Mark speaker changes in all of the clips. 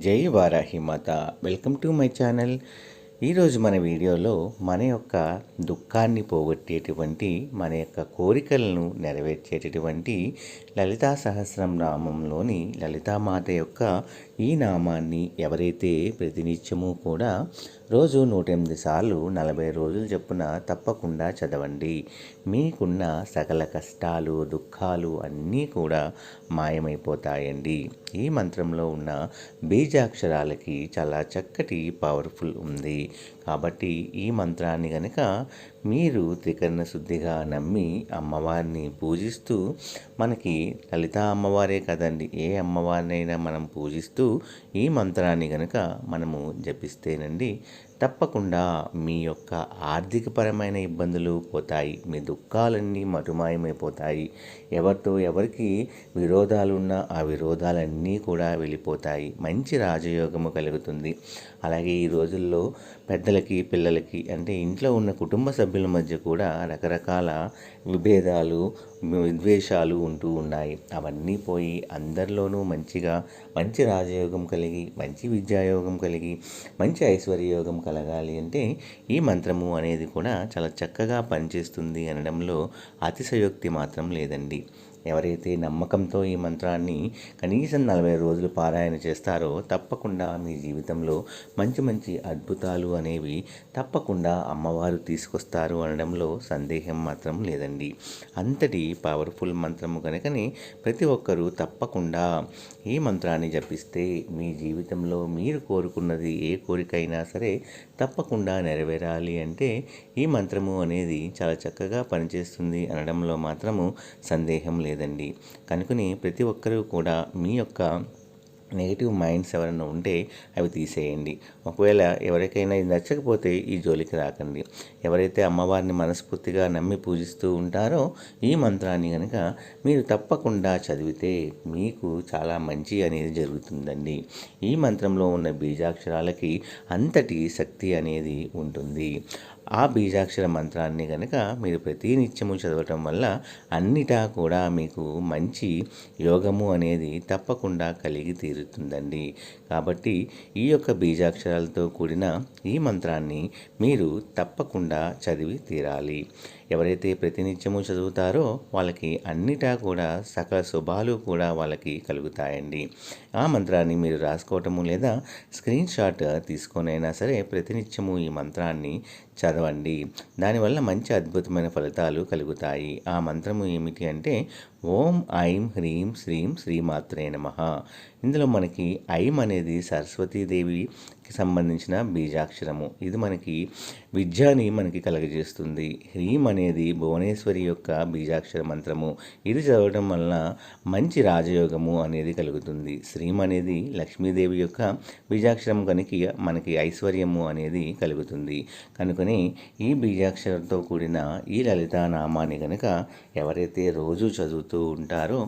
Speaker 1: జై వారాహి మాత. Welcome to my channel. ఈరోజు మన వీడియోలో మన యొక్క దుఃఖాన్ని పోగొట్టేటువంటి మన యొక్క కోరికలను నెరవేర్చేటటువంటి లలితా సహస్రం నామంలోని లలితామాత యొక్క ఈ నామాన్ని ఎవరైతే ప్రతినిత్యము కూడా రోజు నూట ఎనిమిది సార్లు నలభై రోజులు చెప్పున తప్పకుండా చదవండి. మీకున్న సకల కష్టాలు దుఃఖాలు అన్నీ కూడా మాయమైపోతాయండి. ఈ మంత్రంలో ఉన్న బీజాక్షరాలకి చాలా చక్కటి పవర్ఫుల్ ఉంది. కాబట్టి ఈ మంత్రాన్ని కనుక మీరు త్రికరణ శుద్ధిగా నమ్మి అమ్మవారిని పూజిస్తూ మనకి లలిత అమ్మవారే కదండి. ఏ అమ్మవారినైనా మనం పూజిస్తూ ఈ మంత్రాన్ని గనక మనము జపిస్తేనండి తప్పకుండా మీ యొక్క ఆర్థికపరమైన ఇబ్బందులు పోతాయి మీ దుఃఖాలన్నీ మటుమాయమైపోతాయి ఎవరితో ఎవరికి విరోధాలున్నా ఆ విరోధాలన్నీ కూడా వెళ్ళిపోతాయి. మంచి రాజయోగము కలుగుతుంది. అలాగే ఈ రోజుల్లో పెద్దలకి పిల్లలకి అంటే ఇంట్లో ఉన్న కుటుంబ సభ్యులు సభ్యుల మధ్య కూడా రకరకాల విభేదాలు విద్వేషాలు ఉంటూ ఉన్నాయి. అవన్నీ పోయి అందరిలోనూ మంచిగా మంచి రాజయోగం కలిగి మంచి విద్యాయోగం కలిగి మంచి ఐశ్వర్యయోగం కలగాలి అంటే ఈ మంత్రము అనేది కూడా చాలా చక్కగా పనిచేస్తుంది అనడంలో అతిశయోక్తి మాత్రం లేదండి. ఎవరైతే నమ్మకంతో ఈ మంత్రాన్ని కనీసం నలభై రోజులు పారాయణ చేస్తారో తప్పకుండా మీ జీవితంలో మంచి మంచి అద్భుతాలు అనేవి తప్పకుండా అమ్మవారు తీసుకొస్తారు అనడంలో సందేహం మాత్రం లేదండి. అంతటి పవర్ఫుల్ మంత్రము కనుకనే ప్రతి ఒక్కరూ తప్పకుండా ఈ మంత్రాన్ని జపిస్తే మీ జీవితంలో మీరు కోరుకున్నది ఏ కోరికైనా సరే తప్పకుండా నెరవేరాలి అంటే ఈ మంత్రము అనేది చాలా చక్కగా పనిచేస్తుంది అనడంలో మాత్రము సందేహం లేదు. లేదండి. కనుకనే ప్రతి ఒక్కరూ కూడా మీ యొక్క నెగిటివ్ మైండ్స్ ఎవరైనా ఉంటే అవి తీసేయండి. ఒకవేళ ఎవరికైనా ఇది నచ్చకపోతే ఈ జోలికి రాకండి. ఎవరైతే అమ్మవారిని మనస్ఫూర్తిగా నమ్మి పూజిస్తూ ఉంటారో ఈ మంత్రాన్ని కనుక మీరు తప్పకుండా చదివితే మీకు చాలా మంచి అనేది జరుగుతుందండి. ఈ మంత్రంలో ఉన్న బీజాక్షరాలకి అంతటి శక్తి అనేది ఉంటుంది. ఆ బీజాక్షర మంత్రాన్ని కనుక మీరు ప్రతి నిత్యము చదవటం వల్ల అన్నిటా కూడా మీకు మంచి యోగము అనేది తప్పకుండా కలిగి తీరుతుందండి. కాబట్టి ఈ యొక్క బీజాక్షరాలతో కూడిన ఈ మంత్రాన్ని మీరు తప్పకుండా చదివి తీరాలి. ఎవరైతే ప్రతినిత్యము చదువుతారో వాళ్ళకి అన్నిటా కూడా సకల శుభాలు కూడా వాళ్ళకి కలుగుతాయండి. ఆ మంత్రాన్ని మీరు రాసుకోవటము లేదా స్క్రీన్ షాట్ తీసుకొనైనా సరే ప్రతినిత్యము ఈ మంత్రాన్ని చదవండి. దానివల్ల మంచి అద్భుతమైన ఫలితాలు కలుగుతాయి. ఆ మంత్రము ఏమిటి అంటే ఓం ఐం హ్రీం శ్రీం శ్రీమాత్రే నమ. ఇందులో మనకి ఐం అనేది సరస్వతీదేవికి సంబంధించిన బీజాక్షరము. ఇది మనకి విద్యని మనకి కలగజేస్తుంది. హ్రీం అనేది అనేది భువనేశ్వరి యొక్క బీజాక్షర మంత్రము. ఇది చదవడం వలన మంచి రాజయోగము అనేది కలుగుతుంది. శ్రీం అనేది లక్ష్మీదేవి యొక్క బీజాక్షరం కనుక మనకి ఐశ్వర్యము అనేది కలుగుతుంది. కనుకని ఈ బీజాక్షరంతో కూడిన ఈ లలితానామాన్ని కనుక ఎవరైతే రోజు చదువుతూ ఉంటారో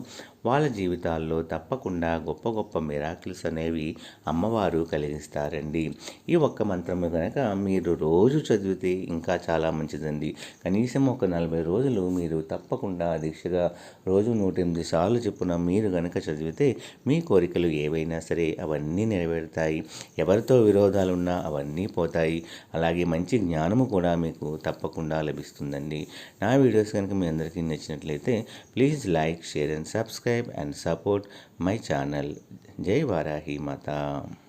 Speaker 1: వాళ్ళ జీవితాల్లో తప్పకుండా గొప్ప గొప్ప మిరాకిల్స్ అనేవి అమ్మవారు కలిగిస్తారండి. ఈ ఒక్క మంత్రము కనుక మీరు రోజు చదివితే ఇంకా చాలా మంచిదండి. కనీసం ఒక నలభై రోజులు మీరు తప్పకుండా దీక్షగా రోజు నూట ఎనిమిది సార్లు చెప్పున మీరు కనుక చదివితే మీ కోరికలు ఏవైనా సరే అవన్నీ నెరవేరుతాయి. ఎవరితో విరోధాలు ఉన్నా అవన్నీ పోతాయి. అలాగే మంచి జ్ఞానము కూడా మీకు తప్పకుండా లభిస్తుందండి. నా వీడియోస్ కనుక మీ అందరికీ నచ్చినట్లయితే please like share and subscribe. And support my channel. Jai Varahi Mata.